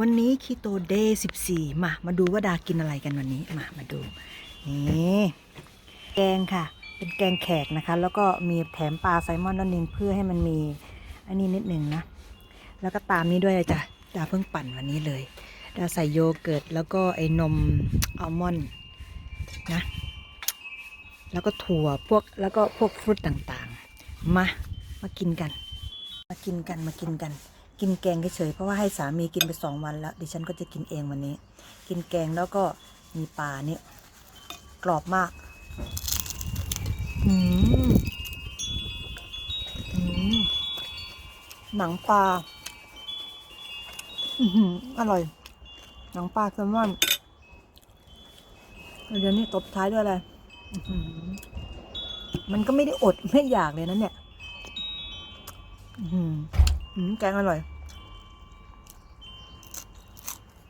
วันนี้คีโตเดย์14มา มาดูว่าดากินอะไรกันวันนี้ มา มาดู นี่ แกงค่ะ เป็นแกงแขกนะคะ แล้วก็มีแถมปลาไซมอนนั่นเองเพื่อให้มันมี อันนี้นิดหนึ่งนะ แล้วก็ตามนี้ด้วยจ้ะ ดาเพิ่งปั่นวันนี้เลย ดาใส่โยเกิร์ตแล้วก็ไอ้นมอัลมอนด์นะ แล้วก็ถั่วพวก แล้วก็พวกฟรุตต่างๆ มา มากินกัน มากินกัน มากินกัน กินแกงเฉยๆเพราะว่าให้สามีกินไปสองวันแล้ว ดิฉันก็จะกินเองวันนี้ กินแกงแล้วก็มีปลาเนี่ยกรอบมากอืมอืมหนังปลาอือหืออร่อย หนังปลาแซลมอนเดี๋ยวนี้ตบท้ายด้วยอะไรมันก็ไม่ได้อดไม่อยากเลยนะเนี่ยหืม แกงอร่อย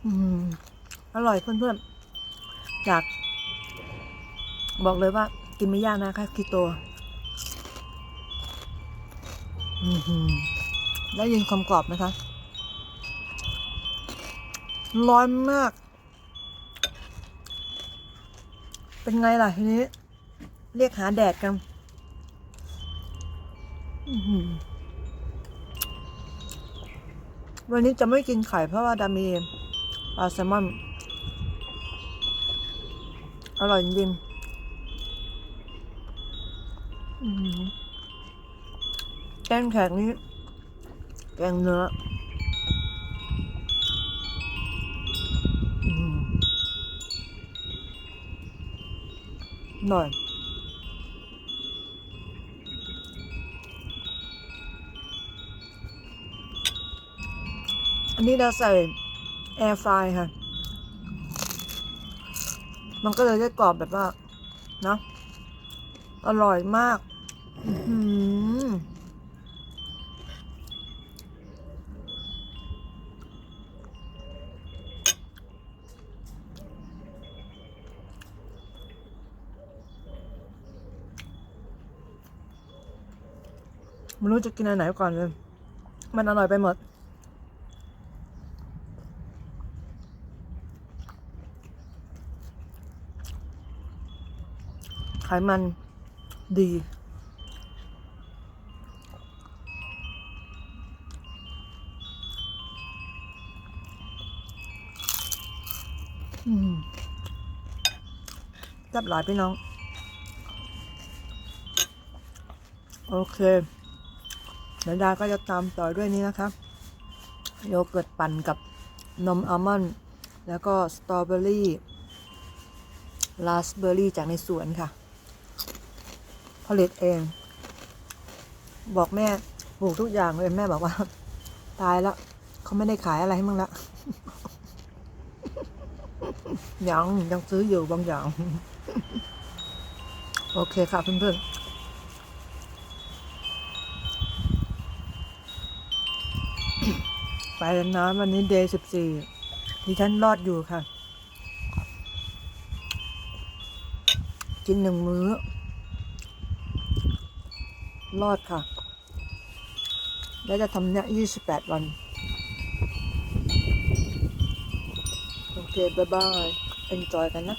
อืมอร่อยเพื่อนๆ จาก บอกเลยว่า กินไม่ยากนะคะคีโตอือหือได้ยินความกรอบไหมคะ ร้อนมาก เป็นไงล่ะทีนี้ เรียกหาแดดกัน อือ วันนี้จะไม่กินไข่เพราะว่าดามีปลาแซลมอน อร่อยจริงแกงแขกนี้แกงเนื้ออื้อหืออร่อย อันนี้เราใส่แอร์ฟรายค่ะ มันก็เลยได้กรอบแบบว่าเนาะอร่อยมากไม่รู้จะกินอันไหนก่อนเลย มันอร่อยไปหมด ไขมันดี อืมจับหลายพี่น้อง โอเคเดี๋ยวดาก็จะตามต่อด้วยนี้นะคะ โยเกิร์ตปั่นกับนมอัลมอนด์แล้วก็สตรอเบอรี่ลาสเบอรี่จากในสวนค่ะ ผลิตเอง บอกแม่ปลูกทุกอย่างเลยแม่บอกว่า ตายแล้วเขาไม่ได้ขายอะไรให้มึงละยังยังซื้ออยู่บางอย่าง โอเคค่ะเพื่อนๆไปแล้วนะวันนี้เดย์สิบสี่ดิฉันรอดอยู่ค่ะ กินหนึ่งมื้อ รอดค่ะ แล้วจะทำเนี่ยยี่สิบแปดวัน โอเค บ๊ายบายเอนจอยกันนะ